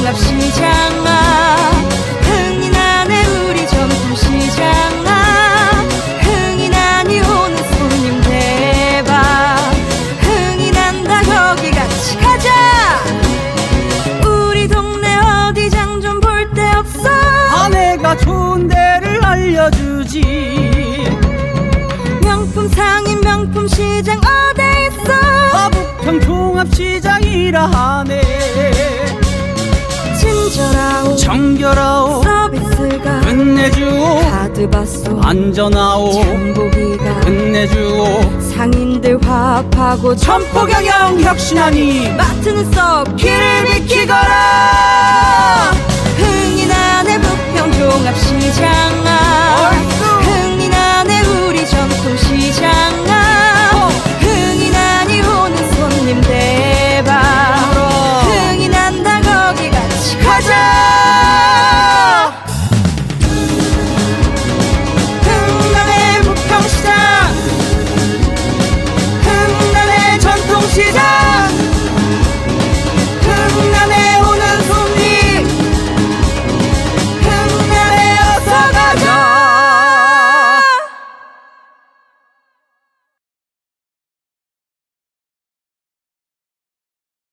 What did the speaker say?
종합시장아 흥이 나네 우리 전통시장아. 흥이 나니 오는 손님 대박. 흥이 난다 거기 같이 가자. 우리 동네 어디 장 좀 볼 데 없어? 아내가 좋은 데를 알려주지. 명품 상인 명품 시장 어디 있어? 화북평 종합시장이라 하네 정결하오. 서비스가 끝내주오. 카드 받소. 안전하오. 정보기가 끝내주오. 상인들 화합하고 천포경영 혁신하니 마트는 썩 길을 비키거라